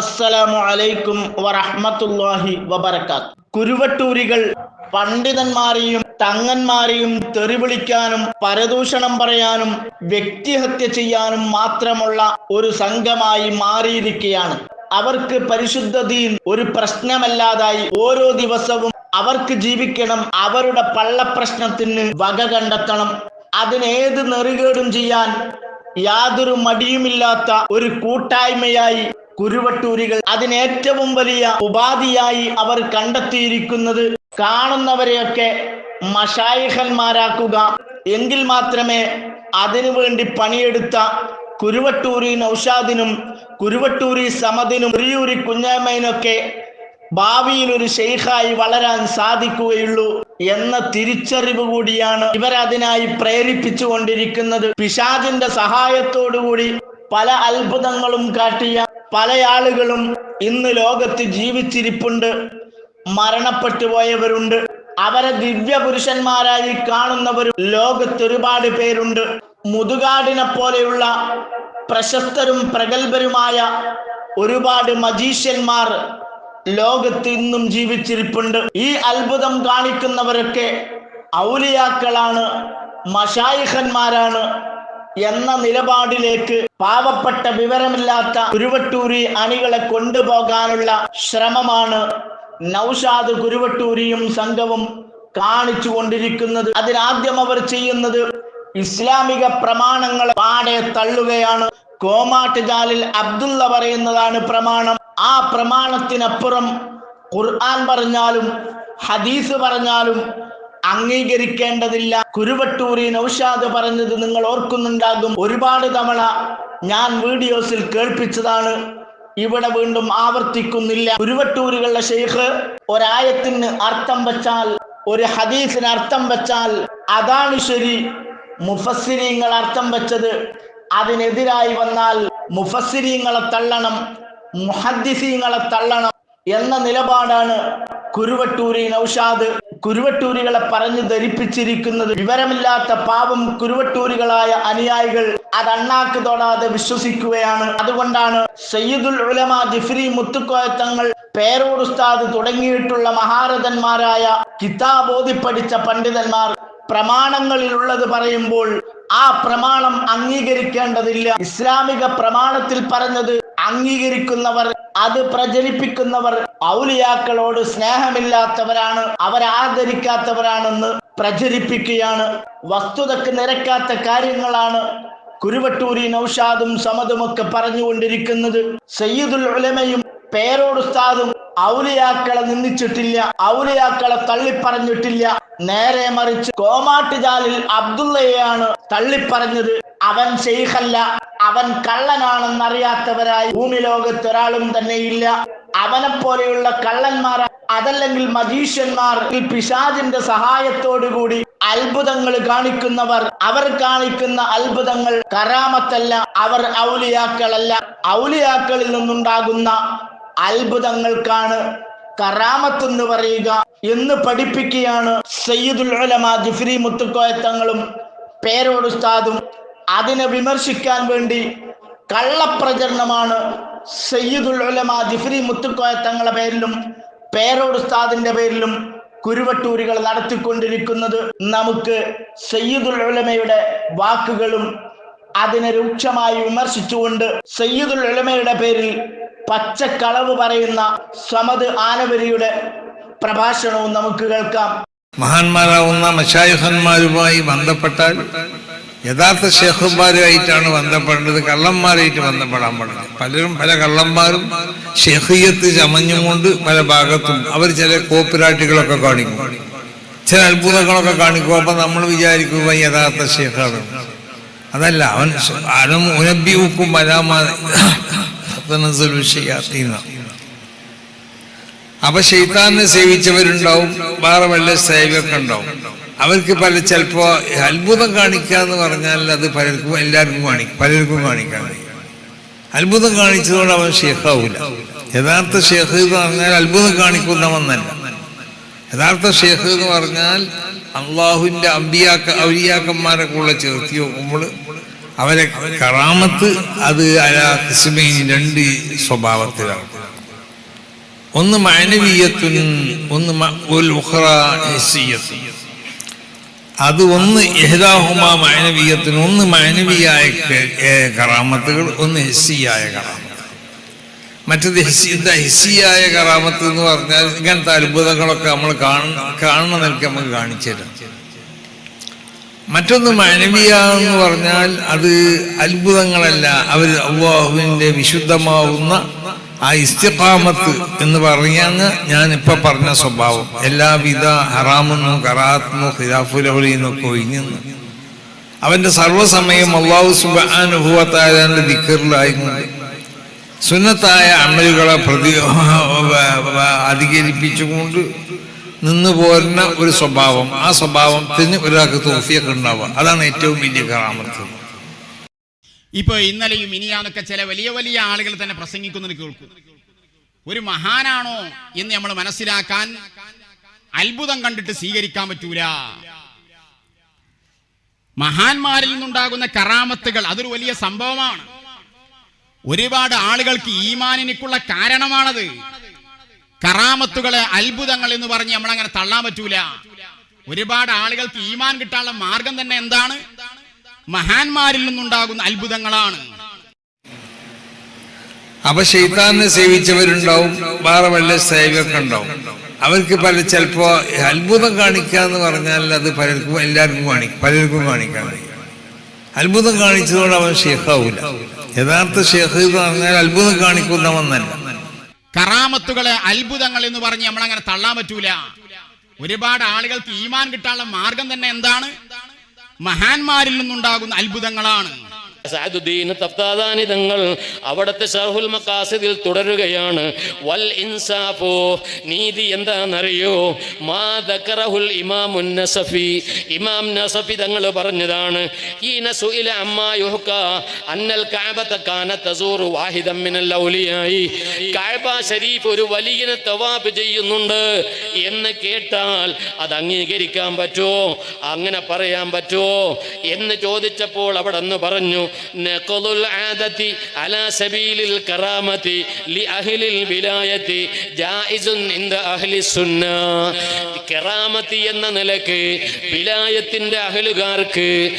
അസ്സലാമു അലൈക്കും വറഹ്മത്തുള്ളാഹി വബറകാത്ത്. കുരുവട്ടൂരികൾ പണ്ഡിതന്മാരെയും തങ്ങന്മാരെയും തെറിവിളിക്കാനും പരദൂഷണം പറയാനും വ്യക്തിഹത്യ ചെയ്യാനും മാത്രമുള്ള ഒരു സംഘമായി മാറിയിരിക്കുകയാണ്. അവർക്ക് പരിശുദ്ധ ദീൻ ഒരു പ്രശ്നമല്ലാതായി ഓരോ ദിവസവും അവർക്ക് ജീവിക്കണം അവരുടെ പള്ളപ്രശ്നത്തിന് വക കണ്ടെത്തണം. അതിനേത് നെറുകേടും ചെയ്യാൻ യാതൊരു മടിയുമില്ലാത്ത ഒരു കൂട്ടായ്മയായി കുരുവട്ടൂരികൾ അതിനേറ്റവും വലിയ ഉപാധിയായി അവർ കണ്ടെത്തിയിരിക്കുന്നത് കാണുന്നവരെയൊക്കെ മഷായിഹന്മാരാക്കുക. എങ്കിൽ മാത്രമേ അതിനുവേണ്ടി പണിയെടുത്ത കുരുവട്ടൂരി നൌഷാദിനും കുരുവട്ടൂരി സമദിനും ഉരിയൂരി കുഞ്ഞാമ്മയിനൊക്കെ ഭാവിയിൽ ഒരു ഷെയ്ഖായി വളരാൻ സാധിക്കുകയുള്ളൂ എന്ന തിരിച്ചറിവ് കൂടിയാണ് ഇവരതിനായി പ്രേരിപ്പിച്ചു കൊണ്ടിരിക്കുന്നത് പിശാചിന്റെ സഹായത്തോടുകൂടി പല അത്ഭുതങ്ങളും കാട്ടിയ പല ആളുകളും ഇന്ന് ലോകത്ത് ജീവിച്ചിരിപ്പുണ്ട് മരണപ്പെട്ടു പോയവരുണ്ട്. അവരെ ദിവ്യ പുരുഷന്മാരായി കാണുന്നവരും ലോകത്ത് ഒരുപാട് പേരുണ്ട്. മുതുകാടിനെ പോലെയുള്ള പ്രശസ്തരും പ്രഗത്ഭരുമായ ഒരുപാട് മജീഷ്യന്മാർ ലോകത്ത് ഇന്നും ജീവിച്ചിരിപ്പുണ്ട്. ഈ അത്ഭുതം കാണിക്കുന്നവരൊക്കെ ഔലിയാക്കളാണ് മഷായിഖന്മാരാണ്. എന്ന നിലപാടിലേക്ക് പാവപ്പെട്ട വിവരമില്ലാത്ത കുരുവട്ടൂരി അണികളെ കൊണ്ടുപോകാനുള്ള ശ്രമമാണ് നൌഷാദ് കുരുവട്ടൂരിയും സംഘവും കാണിച്ചു കൊണ്ടിരിക്കുന്നത്. അതിനാദ്യം അവർ ചെയ്യുന്നത് ഇസ്ലാമിക പ്രമാണങ്ങൾ പാടെ തള്ളുകയാണ്. കോമാട്ട് ജാലിൽ അബ്ദുള്ള പറയുന്നതാണ് പ്രമാണം. ആ പ്രമാണത്തിനപ്പുറം ഖുർആൻ പറഞ്ഞാലും ഹദീസ് പറഞ്ഞാലും അംഗീകരിക്കേണ്ടതില്ല. കുരുവട്ടൂരി നൌഷാദ് പറഞ്ഞത് നിങ്ങൾ ഓർക്കുന്നുണ്ടാകും. ഒരുപാട് തവണ ഞാൻ വീഡിയോസിൽ കേൾപ്പിച്ചതാണ്. ഇവിടെ വീണ്ടും ആവർത്തിക്കുന്നില്ല. കുരുവട്ടൂരുകളുടെ ഷെയ്ഖ് ഒരായത്തിന് അർത്ഥം വച്ചാൽ ഒരു ഹദീസിന് അർത്ഥം വച്ചാൽ അതാണ് ശരി. മുഫസ്സിരീങ്ങൾ അർത്ഥം വെച്ചത് അതിനെതിരായി വന്നാൽ മുഫസ്സിരീങ്ങളെ തള്ളണം മുഹദ്ദിസീങ്ങളെ തള്ളണം എന്ന നിലപാടാണ് കുരുവട്ടൂരി നൌഷാദ്. കുരുവട്ടൂരികളെ പറഞ്ഞു ധരിപ്പിച്ചിരിക്കുന്നത് വിവരമില്ലാത്ത പാവം കുരുവട്ടൂരികളായ അനുയായികൾ അത് അണ്ണാക്ക് തൊടാതെ വിശ്വസിക്കുകയാണ്. അതുകൊണ്ടാണ് സയ്യിദുൽ ഉലമ ജിഫ്രി മുത്തുക്കോയ തങ്ങൾ പേരോട് ഉസ്താദ് തുടങ്ങിയിട്ടുള്ള മഹാരഥന്മാരായ കിതാബോധി പഠിച്ച പണ്ഡിതന്മാർ പ്രമാണങ്ങളിൽ ഉള്ളത് പറയുമ്പോൾ ആ പ്രമാണം അംഗീകരിക്കേണ്ടതില്ല. ഇസ്ലാമിക പ്രമാണത്തിൽ പറഞ്ഞത് അംഗീകരിക്കുന്നവർ അത് പ്രചരിപ്പിക്കുന്നവർ ഔലിയാക്കളോട് സ്നേഹമില്ലാത്തവരാണ് അവരാദരിക്കാത്തവരാണെന്ന് പ്രചരിപ്പിക്കുകയാണ്. വസ്തുതക്ക് നിരക്കാത്ത കാര്യങ്ങളാണ് കുരുവട്ടൂരി നൌഷാദും സമതുമൊക്കെ പറഞ്ഞുകൊണ്ടിരിക്കുന്നത്. സയ്യിദുൽ ഉലമയും പേരോടുസ്താദും ഔലിയാക്കളെ നിന്ദിച്ചിട്ടില്ല ഔലിയാക്കളെ തള്ളിപ്പറഞ്ഞിട്ടില്ല. നേരെ മറിച്ച് കോമാട്ടുചാലിൽ അബ്ദുള്ളയെയാണ് തള്ളിപ്പറഞ്ഞത്. അവൻ ഷെയ്ഖല്ല അവൻ കള്ളനാണെന്നറിയാത്തവരായി ഭൂമി ലോകത്ത് ഒരാളും തന്നെ ഇല്ല അവനെ പോലെയുള്ള കള്ളന്മാർ അതല്ലെങ്കിൽ മജീഷ്യന്മാർ ഈ പിശാജിന്റെ സഹായത്തോടുകൂടി അത്ഭുതങ്ങൾ കാണിക്കുന്നവർ. അവർ കാണിക്കുന്ന അത്ഭുതങ്ങൾ കരാമത്തല്ല അവർ ഔലിയാക്കളല്ല. ഔലിയാക്കളിൽ നിന്നുണ്ടാകുന്ന അത്ഭുതങ്ങൾക്കാണ് കറാമത്ത് എന്ന് പറയുക എന്ന് പഠിപ്പിക്കുകയാണ് സയ്യിദുൽ ജിഫ്രി മുത്തുക്കോയത്തങ്ങളും പേരോട് ഉസ്താദും അതിനെ വിമർശിക്കാൻ വേണ്ടി കള്ളപ്രചരണമാണ് സയ്യിദുൽ ഉലമ ജിഫ്രി മുത്തുക്കോയ തങ്ങളുടെ പേരിലും പേരോട് ഉസ്താദിന്റെ പേരിലും കുരുവട്ടൂരുകൾ നടത്തിക്കൊണ്ടിരിക്കുന്നത്. നമുക്ക് സയ്യിദുൽ ഉലമയുടെ വാക്കുകളും അതിനെ രൂക്ഷമായി വിമർശിച്ചുകൊണ്ട് സയ്യിദുൽ ഉലമയുടെ പേരിൽ പച്ചക്കളവ് പറയുന്ന സമദ് ആനവരിയുടെ പ്രഭാഷണവും നമുക്ക് കേൾക്കാം. മഹാന്മാരാവുന്ന മഷായുഹന്മാരുമായി ബന്ധപ്പെട്ടാൽ യഥാർത്ഥ ഷെയ്ഖുമാരുമായിട്ടാണ് ബന്ധപ്പെടേണ്ടത്. കള്ളന്മാരായിട്ട് ബന്ധപ്പെടാൻ പാടില്ല. പലരും പല കള്ളന്മാരും ഷെഹിയത്ത് ചമഞ്ഞുകൊണ്ട് പല ഭാഗത്തും അവർ ചില കോപ്പിരാട്ടികളൊക്കെ കാണിക്കും. ചില അത്ഭുതങ്ങളൊക്കെ കാണിക്കും. അപ്പൊ നമ്മൾ വിചാരിക്കുക യഥാർത്ഥ ഷെയ്ഖാണ് അതല്ല അവൻ അവൻ ഉനബി ഊക്കും വരാമാതീന അപ്പൊ ഷെയ്ത്താനെ സേവിച്ചവരുണ്ടാവും വേറെ വല്ല സേവിയൊക്കെ ഉണ്ടാവും. അവർക്ക് പല ചിലപ്പോ അത്ഭുതം കാണിക്കുക എന്ന് പറഞ്ഞാൽ അത് പലർക്കും എല്ലാവർക്കും കാണിക്കും പലർക്കും കാണിക്കാൻ അത്ഭുതം കാണിച്ചതുകൊണ്ട് അവൻ ഷേഖാവൂല യഥാർത്ഥ ഷേഖ് എന്ന് പറഞ്ഞാൽ അത്ഭുതം കാണിക്കുന്നവന്നല്ല യഥാർത്ഥ ഷേഖ് എന്ന് പറഞ്ഞാൽ അള്ളാഹുവിന്റെ അമ്പിയാക്ക ഔലിയാക്കന്മാരെ കൂടെ ചേർത്തി നോക്കുമ്പോൾ അവരെ കറാമത്ത് അത് അലാ കിസ്മയും രണ്ട് സ്വഭാവത്തിലാണ്. ഒന്ന് മാനവീയത്തുൻ ഒന്ന് ഉഖ്റ ഹിസ്സിയ്യത്തുൻ. അത് ഒന്ന് എഹ്ദാഹുമ മാനവീയത്തിന് ഒന്ന് മാനവീയായ കറാമത്തുകൾ ഒന്ന് ഹെസ്സിയായ കറാമത്ത്. മറ്റത് ഹെസ്സി എന്താ ഹെസ്സിയായ കറാമത്ത് എന്ന് പറഞ്ഞാൽ ഇങ്ങനത്തെ അത്ഭുതങ്ങളൊക്കെ നമ്മൾ കാണുന്ന നിലയ്ക്ക് നമുക്ക് കാണിച്ചു തരാം. മറ്റൊന്ന് മാനവീയ എന്ന് പറഞ്ഞാൽ അത് അത്ഭുതങ്ങളല്ല അവർ അള്ളാഹുവിന്റെ വിശുദ്ധമാവുന്ന ആ ഇസ്തിഖാമത്ത് എന്ന് പറഞ്ഞാണ് ഞാൻ ഇപ്പൊ പറഞ്ഞ സ്വഭാവം. എല്ലാവിധ ഹറാമെന്നും കറാത്മോ ഖിലാഫുലഹുലിന്നൊക്കെ ഒഴിഞ്ഞു അവന്റെ സർവസമയം അള്ളാഹു സുബാനുഭവത്തായ ദിക്കറിലായിരുന്നു സുന്നത്തായ അമലുകളെ പ്രതി അധികരിപ്പിച്ചുകൊണ്ട് നിന്ന് പോരുന്ന ഒരു സ്വഭാവം. ആ സ്വഭാവത്തിന് ഒരാൾക്ക് തോഫിയൊക്കെ ഉണ്ടാവുക. അതാണ് ഏറ്റവും വലിയ കറാമത്ത്. ഇപ്പൊ ഇന്നലെയും ഇനിയാന്നൊക്കെ ചില വലിയ വലിയ ആളുകൾ തന്നെ പ്രസംഗിക്കുന്നത് കേൾക്കും. ഒരു മഹാനാണോ എന്ന് നമ്മൾ മനസ്സിലാക്കാൻ അത്ഭുതം കണ്ടിട്ട് സ്വീകരിക്കാൻ പറ്റൂല. മഹാന്മാരിൽ നിന്നുണ്ടാകുന്ന കറാമത്തുകൾ അതൊരു വലിയ സംഭവമാണ്. ഒരുപാട് ആളുകൾക്ക് ഈമാനിനിക്കുള്ള കാരണമാണത്. കറാമത്തുകളെ അത്ഭുതങ്ങൾ എന്ന് പറഞ്ഞ് നമ്മൾ അങ്ങനെ തള്ളാൻ പറ്റൂല. ഒരുപാട് ആളുകൾക്ക് ഈമാൻ കിട്ടാനുള്ള മാർഗം തന്നെ എന്താണ്? മഹാന്മാരിൽ നിന്നുണ്ടാകുന്ന അത്ഭുതങ്ങളാണ്. അപ്പൊ ഷെയ്ത്താനെ സേവിച്ചവരുണ്ടാവും വേറെ വല്ല സേവയൊക്കെ ഉണ്ടാവും. അവർക്ക് പല ചിലപ്പോ അത്ഭുതം കാണിക്കുക എന്ന് പറഞ്ഞാൽ അത് പലർക്കും എല്ലാവർക്കും കാണിക്കും പലർക്കും കാണിക്കാൻ അത്ഭുതം കാണിച്ചതുകൊണ്ട് അവൻ ഷേഖാവൂല യഥാർത്ഥ ഷേഖ് എന്ന് പറഞ്ഞാൽ അത്ഭുതം കാണിക്കുന്നവന്നല്ല കറാമത്തുകളെ അത്ഭുതങ്ങൾ എന്ന് പറഞ്ഞ് നമ്മൾ അങ്ങനെ തള്ളാൻ പറ്റൂല. ഒരുപാട് ആളുകൾക്ക് ഈമാൻ കിട്ടാനുള്ള മാർഗം തന്നെ എന്താണ്? മഹാന്മാരിൽ നിന്നുണ്ടാകുന്ന അത്ഭുതങ്ങളാണ്. സഅദുദ്ദീൻ തഫ്താദാനി തങ്ങൾ അവിടുത്തെ ഷർഹുൽ മക്കാസിദിൽ തുടരുകയാണ്. വൽ ഇൻസാഫോ നീതി എന്താണെന്നറിയോ? മാ ദക്കറഹുൽ ഇമാമുൻ നസഫി. ഇമാം നസഫി തങ്ങൾ പറഞ്ഞതാണ് ഈ നസുഇല അമ്മാ യുഹ്ക അന്നൽ കഅബത കാന തസൂറു വാഹിദം മിനൽ ഔലിയായി. കഅബ ശരീഫ് ഒരു വലിയനെ തവാഫ് ചെയ്യുന്നുണ്ട് എന്ന് കേട്ടാൽ അത് അംഗീകരിക്കാൻ പറ്റുമോ? അങ്ങനെ പറയാൻ പറ്റുമോ? എന്ന് ചോദിച്ചപ്പോൾ അവിടെ പറഞ്ഞു ആദതി അലാ സബീലിൽ ലി അഹ്ലിൽ ജായിസുൻ ഇൻദ അഹ്ലി എന്ന നിലയ്ക്ക് വിലായത്തിന്റെ അഹലുകാർക്ക്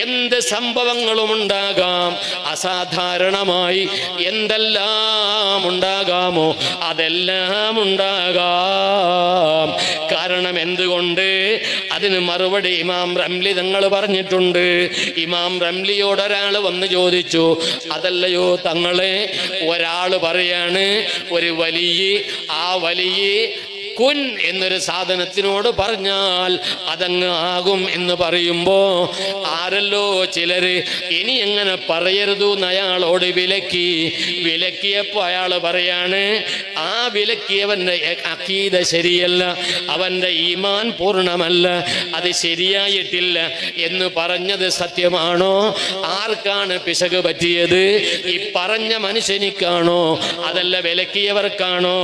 എന്ത് സംഭവങ്ങളും ഉണ്ടാകാം? അസാധാരണമായി എന്തെല്ലാം ഉണ്ടാകാമോ? അതെല്ലാം ഉണ്ടാകാം. കാരണം എന്തുകൊണ്ട്? അതിന് മറുപടി ഇമാം റംലി തങ്ങൾ പറഞ്ഞിട്ടുണ്ട്. ഇമാം റംലിയോട് ഒരാൾ വന്ന് ചോദിച്ചു അതല്ലയോ തങ്ങളെ? ഒരാൾ പറയാണ് ഒരു വലിയ ആ വലിയ കുൻ എന്നൊരു സാധനത്തിനോട് പറഞ്ഞാൽ അതങ്ങ് ആകും എന്ന് പറയുമ്പോ ആരല്ലോ ചിലര് ഇനി എങ്ങനെ പറയരുത് എന്ന് അയാളോട് വിലക്കി. വിലക്കിയപ്പോ അയാൾ പറയാണ് ആ വിലക്കിയവന്റെ അക്കീത ശരിയല്ല അവന്റെ ഈമാൻ പൂർണമല്ല അത് ശരിയായിട്ടില്ല എന്ന് പറഞ്ഞത് സത്യമാണോ? ആർക്കാണ് പിശക് പറ്റിയത്? ഈ പറഞ്ഞ മനുഷ്യനിക്കാണോ? അതല്ല വിലക്കിയവർക്കാണോ?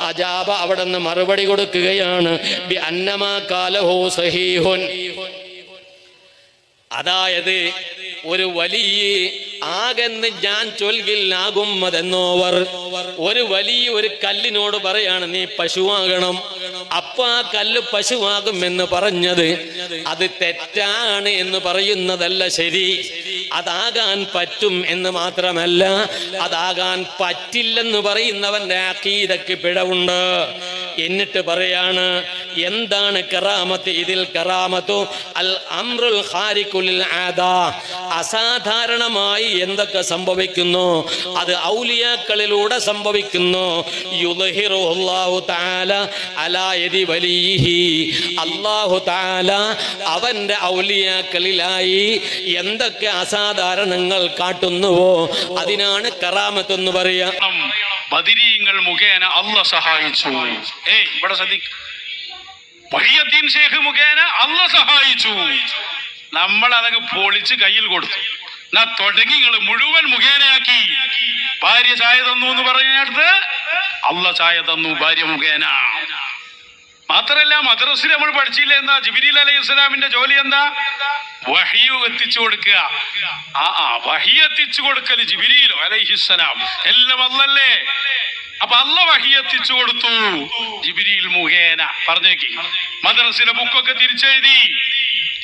അജാബ അവിടെ നിന്ന് മറുപടി കൊടുക്കുകയാണ്. കാലഹോ സഹീഹുൻ. അതായത് ഒരു വലിയ ആകെന്ന് ഞാൻ ചൊൽകില്ലാകും അതെന്നോവർ ഒരു വലിയ ഒരു കല്ലിനോട് പറയാണ് നീ പശുവാകണം. അപ്പൊ ആ കല്ല് പശുവാകും എന്ന് പറഞ്ഞത് അത് തെറ്റാണ് എന്ന് പറയുന്നതല്ല ശരി. അതാകാൻ പറ്റും എന്ന് മാത്രമല്ല അതാകാൻ പറ്റില്ലെന്ന് പറയുന്നവന്റെ അക്കീതക്ക് പിഴവുണ്ട്. എന്നിട്ട് പറയാണ് എന്താണ് കറാമത്ത്? ഇതിൽ കറാമത്തു അൽ അമ്രുൽ ഹാരിക്കുലിൽ ആദാ അസാധാരണമായി എന്തൊക്കെ സംഭവിക്കുന്നു? അത് ഔലിയാക്കളിലൂടെ സംഭവിക്കുന്നു. യുദ്ഹിറു താല അലായതി വലീഹി അള്ളാഹു താല അവന്റെ ഔലിയാക്കളിലായി എന്തൊക്കെ അസാധാരണങ്ങൾ കാട്ടുന്നുവോ? അതിനാണ് കറാമത്ത് എന്ന് പറയാ. ബദിരീങ്ങൾ മുഖേന അല്ല സഹായിച്ചു. ഏയ് ഇവിടെ ശ്രദ്ധിക്കും. വഹിയദ്ദീൻ ഷേഖ് മുഖേന അല്ല സഹായിച്ചു. നമ്മൾ അതൊക്കെ പൊളിച്ച് കയ്യിൽ കൊടുത്തു. എന്നാ തുടങ്ങിങ്ങൾ മുഴുവൻ മുഖേനയാക്കി. ഭാര്യ ചായ തന്നു എന്ന് പറഞ്ഞിടത്ത് അല്ല ചായ തന്നു ഭാര്യ മുഖേന. മാത്രല്ല മദ്രസിൽ നമ്മൾ പഠിച്ചില്ല എന്താ? ജിബിരിൽ അലൈഹി സ്വലാമിന്റെ ജോലി എന്താ? വഹിയു എത്തിച്ചു കൊടുക്കുക. ആ ആ വഹി എത്തിച്ചു കൊടുക്കൽ ജിബിരിയിലോ അലൈഹിസ്സലാം എല്ലാം അല്ലല്ലേ അപ്പൊ അല്ല വഹി എത്തിച്ചു കൊടുത്തു. ജിബിരിയിൽ മുഖേന. പറഞ്ഞേക്ക്. മദ്രസിലെ ബുക്കൊക്കെ തിരിച്ചെഴുതി.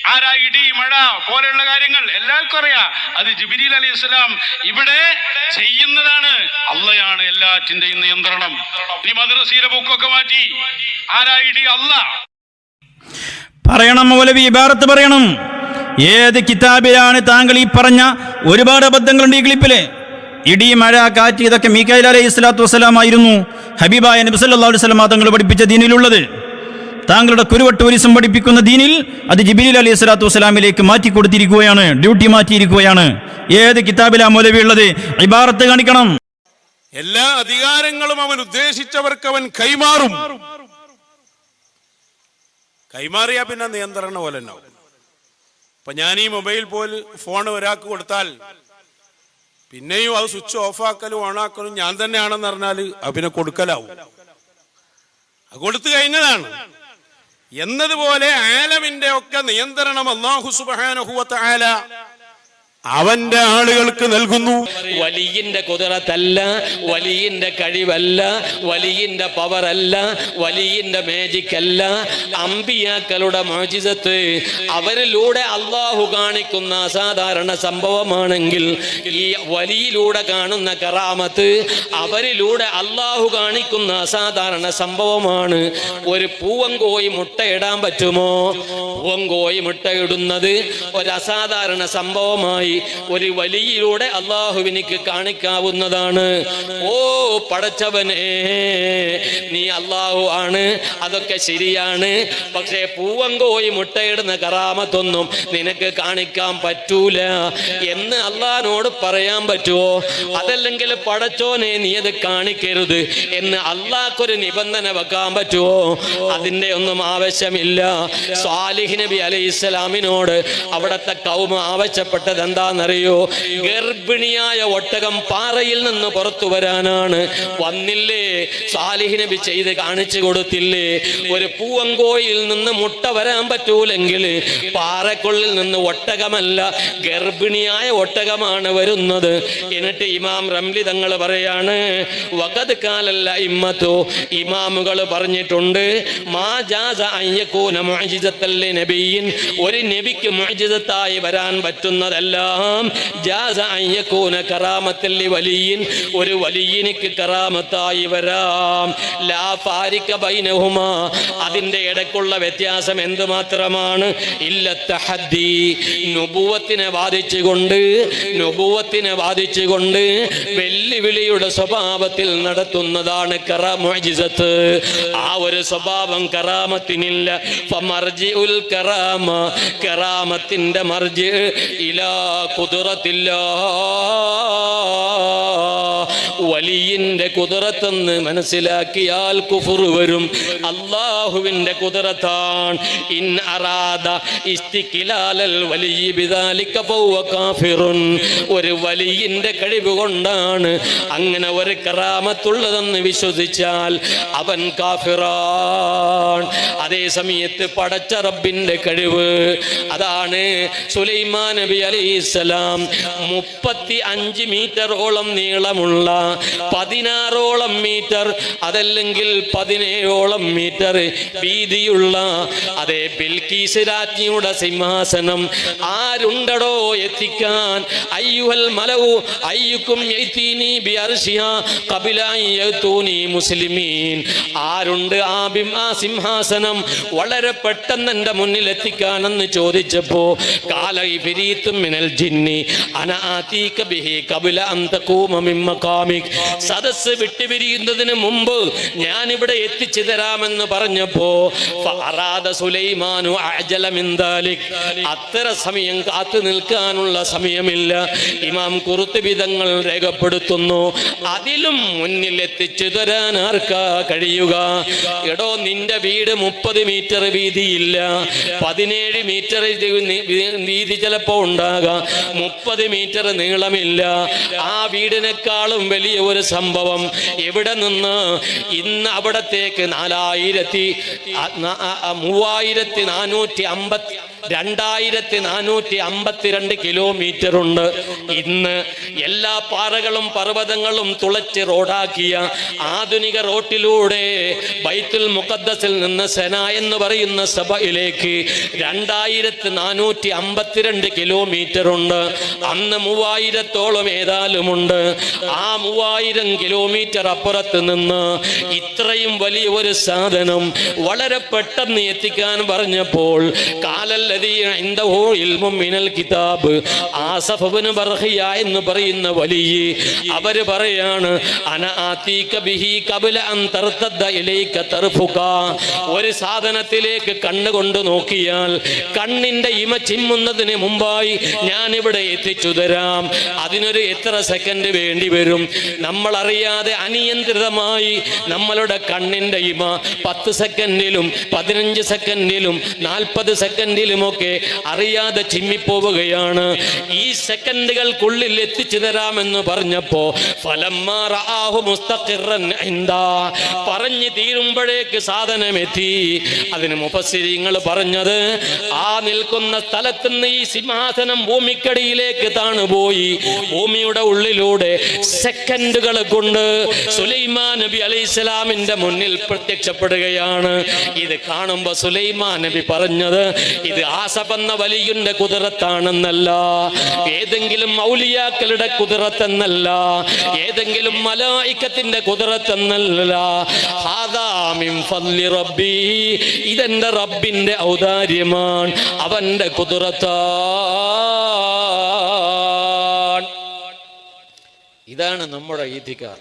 ആരാ ഇടി മഴ പോലെയുള്ള കാര്യങ്ങൾ എല്ലാവർക്കും അറിയാം. അത് ജിബിരിൽ അലി ഇസ്ലാം ഇവിടെ ചെയ്യുന്നതാണ്. അള്ളയാണ് എല്ലാറ്റിന്റെയും നിയന്ത്രണം. ഇനി മദ്രസയിലെ ബുക്കൊക്കെ മാറ്റി. ആരാ ഇടി അല്ല. പറയണം മൗലവി ഇബാറത്ത് പറയണം. ഏത് കിതാബിലാണ് താങ്കൾ ഈ പറഞ്ഞ ഒരുപാട് അബദ്ധങ്ങളുണ്ട് ഈ ക്ലിപ്പിൽ? ഇടി മഴ കാറ്റ് ഇതൊക്കെ മീക്കായിൽ അലൈഹി സ്വലാത്തു വസ്സലാമായിരുന്നു ഹബീബായ നബി സല്ലല്ലാഹു അലൈഹി തങ്ങൾ പഠിപ്പിച്ച ദീനിലുള്ളത്. താങ്കളുടെ കുരുവട്ട് ടൂറിസം പഠിപ്പിക്കുന്ന ദീനിൽ അത് ജിബിലി അലൈഹി സ്വലാത്തു വസ്സലാമിലേക്ക് മാറ്റി കൊടുത്തിരിക്കുകയാണ്. ഡ്യൂട്ടി മാറ്റിയിരിക്കുകയാണ്. ഏത് കിതാബിലാ മൗലവിയുള്ളത്? ഇബാറത്ത് കാണിക്കണം. എല്ലാ അധികാരങ്ങളും അവൻ ഉദ്ദേശിച്ചവർക്ക് അവൻ കൈമാറും. കൈമാറിയാ പിന്നെ നിയന്ത്രണ പോലെ ഉണ്ടാവും. അപ്പൊ ഞാൻ ഈ മൊബൈൽ പോലെ ഫോൺ ഒരാൾക്ക് കൊടുത്താൽ പിന്നെയും അത് സ്വിച്ച് ഓഫാക്കലും ഓണാക്കലും ഞാൻ തന്നെയാണെന്ന് പറഞ്ഞാൽ പിന്നെ കൊടുക്കലാവും. അത് കൊടുത്തു കഴിഞ്ഞതാണ്. എന്നതുപോലെ ആലമിന്റെ ഒക്കെ നിയന്ത്രണം അള്ളാഹു സുബാനഹുവത്ത ആല അവന്റെ ആളുകൾക്ക് നൽകുന്നു. വലിയന്റെ കുതിരത്തല്ല വലിയന്റെ കഴിവല്ല വലിയന്റെ പവറല്ല വലിയന്റെ മാജിക് അല്ല. അമ്പിയാക്കളുടെ മോചിതത്ത് അവരിലൂടെ അള്ളാഹു കാണിക്കുന്ന അസാധാരണ സംഭവമാണെങ്കിൽ ഈ വലിയിലൂടെ കാണുന്ന കറാമത്ത് അവരിലൂടെ അള്ളാഹു കാണിക്കുന്ന അസാധാരണ സംഭവമാണ്. ഒരു പൂവങ്കോയി മുട്ടയിടാൻ പറ്റുമോ? പൂവങ്കോയി മുട്ടയിടുന്നത് ഒരു അസാധാരണ സംഭവമായി ഒരു വലിയിലൂടെ അള്ളാഹുവിനിക്ക് കാണിക്കാവുന്നതാണ്. ഓ പടച്ചവനെ നീ അള്ളാഹു ആണ് അതൊക്കെ ശരിയാണ്. പക്ഷേ പൂവങ്കോയി മുട്ടയിടുന്ന കറാമത്തൊന്നും നിനക്ക് കാണിക്കാൻ പറ്റൂല. എന്ന് അള്ളഹാനോട് പറയാൻ പറ്റുമോ അതല്ലെങ്കിൽ പടച്ചോനെ നീ അത് കാണിക്കരുത് എന്ന് അള്ളാഹ്ക്കൊരു നിബന്ധന വെക്കാൻ പറ്റുമോ അതിന്റെ ഒന്നും ആവശ്യമില്ല. സ്വാലിഹ് നബി അലൈഹി ഇസ്ലാമിനോട് അവിടുത്തെ കൗമ ആവശ്യപ്പെട്ടത് എന്താണെന്നറിയോ? ഗർഭിണിയായ ഒട്ടകം പാറയിൽ നിന്ന് പുറത്തു വരാനാണ്. വന്നില്ലേ? സാലിഹ് നബി ചെയ്ത് കാണിച്ചു കൊടുത്തില്ലേ? ഒരു പൂവങ്കോയിൽ നിന്ന് മുട്ട വരാൻ പറ്റൂലെങ്കിൽ പാറക്കുള്ളിൽ നിന്ന് ഒട്ടകമല്ല ഗർഭിണിയായ ഒട്ടകമാണ് വരുന്നത്. എന്നിട്ട് ഇമാം റംലി തങ്ങൾ പറയാണ് വകത് കാലല്ല ഇമ്മത്തോ. ഇമാമുകൾ പറഞ്ഞിട്ടുണ്ട് ഒരു നബിക്ക് മാജിതത്തായി വരാൻ പറ്റുന്നതെല്ലാം. ജാസ അയ്യക്കൂന കറാമത്തല്ലി വലിയൻ. ഒരു വലിയനിക്ക് കറാമത്തായി വരാം. ലാ ഫാരിക്ക ബൈനഹുമാ. അതിന്റെ ഇടയ്ക്കുള്ള വ്യത്യാസം എന്തുമാത്രമാണ്? ഇല്ല തഹദ്ദി. നുബുവത്തിനെ വാദിച്ചുകൊണ്ട് നുബുവത്തിനെ ബാധിച്ചുകൊണ്ട് വെല്ലുവിളിയുടെ സ്വഭാവത്തിൽ നടത്തുന്നതാണ് കറാമുജിസത്ത് ആ ഒരു സ്വഭാവം കറാമത്തിനില്ല. കറാമ. കറാമത്തിന്റെ മർജി ഇലാ കുതിറത്തില്ല വലിയന്റെ കുതിരത്തെന്ന് മനസ്സിലാക്കിയാൽ കുഫുർ വരും. അള്ളാഹുവിന്റെ കുതിരത്താണ്. ഇൻ അറാദ ഇസ്തിഖിലാലൽ വലിയ ബിദാലിക ഫഹുവ കാഫിറുൻ. ഒരു വലിയന്റെ കഴിവ് കൊണ്ടാണ് അങ്ങനെ ഒരു കറാമത്തുള്ളതെന്ന് വിശ്വസിച്ചാൽ അവൻ കാഫിറാണ് അതേ സമയത്ത് പടച്ച റബ്ബിന്റെ കഴിവ്. അതാണ് സുലൈമാൻ നബി അലൈഹിസ്സലാം മുപ്പത്തി അഞ്ച് മീറ്ററോളം നീളമുള്ള പതിനാറോളം മീറ്റർ അതല്ലെങ്കിൽ പതിനേഴോളം മീറ്റർ വീതിയുള്ള അതേ ബിൽക്കീസ് രാജ്ഞിയുടെ സിംഹാസനം ആരുണ്ടടോ എത്തിക്കാൻ? അയ്യുഹൽ മലവു അയ്യുക്കും മുസ്ലിമീൻ. ആരുണ്ട് ആ ആ സിംഹാസനം? വളരെ പെട്ടെന്ന് എന്റെ മുന്നിൽ എത്തിക്കാനെന്ന് ചോദിച്ചപ്പോ മിനൽ ജിന്നി ബിഹി സദസ്സ് വിട്ടുപിരിയുന്നതിന് മുമ്പ് ഞാനിവിടെ എത്തിച്ചു തരാമെന്ന് പറഞ്ഞപ്പോ സുലൈമാനു അത്ര സമയം കാത്തു നിൽക്കാനുള്ള സമയമില്ല. ഇമാം കുറുത്ത് വിധങ്ങൾ രേഖപ്പെടുത്തുന്നു അതിലും മുന്നിൽ എത്തിച്ചു തരാൻ ആർക്കാ കഴിയുക? എടോ നിന്റെ വീട് മുപ്പത് മീറ്റർ വീതിയില്ല. പതിനേഴ് മീറ്റർ വീതി ചിലപ്പോ ഉണ്ടാകാം. മുപ്പത് മീറ്റർ നീളമില്ല. ആ വീടിനേക്കാളും വലിയ ഒരു സംഭവം എവിടെ നിന്ന്? ഇന്ന് അവിടത്തേക്ക് നാലായിരത്തി മൂവായിരത്തി നാ- ആ- ആ മൂവായിരത്തി നാനൂറ്റി അമ്പത്തി രണ്ടായിരത്തി നാനൂറ്റി അമ്പത്തിരണ്ട് കിലോമീറ്റർ ഉണ്ട് ഇന്ന് എല്ലാ പാറകളും പർവതങ്ങളും തുളച്ച് റോഡാക്കിയ ആധുനിക റോട്ടിലൂടെ ബൈത്തുൽ മുഖദ്ദസിൽ നിന്ന് സെന എന്ന് പറയുന്ന സഭയിലേക്ക് രണ്ടായിരത്തി നാനൂറ്റി അമ്പത്തിരണ്ട് കിലോമീറ്റർ ഉണ്ട് അന്ന് മൂവായിരത്തോളം ഏതാലുമുണ്ട്. ആ മൂവായിരം കിലോമീറ്റർ അപ്പുറത്ത് നിന്ന് ഇത്രയും വലിയ ഒരു സാധനം വളരെ പെട്ടെന്ന് എത്തിക്കാൻ പറഞ്ഞപ്പോൾ കാലല്ലതീ കിതാബ് ആസഫബിന് ബർഹിയ എന്ന് പറയുന്ന വലിയ അവർ പറയാണ് അന ആതീക ബിഹി കബല അൻ തർത്തദ്ദ ഇലൈക തർഫുക. ഒരു സാധനത്തിലേക്ക് കണ്ണുകൊണ്ട് നോക്കിയാൽ കണ്ണിന്റെ ഇമ ചിമ്മുന്നതിന് മുമ്പായി ഞാൻ ഇവിടെ എത്തിച്ചു തരാം അതിനൊരു എത്ര സെക്കൻഡ് വേണ്ടി വരും? നമ്മൾ അറിയാതെ അനിയന്ത്രിതമായി നമ്മളുടെ കണ്ണിന്റെ ഇമ പത്ത് സെക്കൻഡിലും പതിനഞ്ച് സെക്കൻഡിലും നാൽപ്പത് സെക്കൻഡിലുമൊക്കെ അറിയാതെ ചിമ്മിപ്പോവുകയാണ്. ഈ സെക്കൻഡുകൾക്കുള്ളിൽ എത്തിച്ചു തരാമെന്ന് പറഞ്ഞപ്പോ. പറഞ്ഞു തീരുമ്പോഴേക്ക് സാധനം എത്തി അതിന് മുപ്പസിരിങ്ങൾ പറഞ്ഞത് ആ നിൽക്കുന്ന സ്ഥലത്ത് നിന്ന് ഈ സിംഹാസനം ഭൂമിക്കടിയിലേക്ക് താണുപോയി. ഭൂമിയുടെ ഉള്ളിലൂടെ സെക്കൻഡുകൾ കൊണ്ട് സുലൈമാൻ നബി അലൈഹിസ്സലാമിന്റെ മുന്നിൽ പ്രത്യക്ഷപ്പെടുകയാണ്. ഇത് കാണുമ്പോ സുലൈമാൻ നബി പറഞ്ഞത് ഇത് ആസപ്പെന്ന വലിയുന്റെ കുതിരത്താണെന്നല്ല. ഏതെങ്കിലും മൗലിയാക്കളുടെ കുതിരത്തെന്നല്ല. ഏതെങ്കിലും മലായിക്കത്തിന്റെ കുതിരത്തെന്നല്ല. ഇതെന്റെ റബ്ബിന്റെ ഔദാര്യമാണ്. അവന്റെ കുതിരത്ത ഇതാണ് നമ്മുടെ ഈതിക്കാർ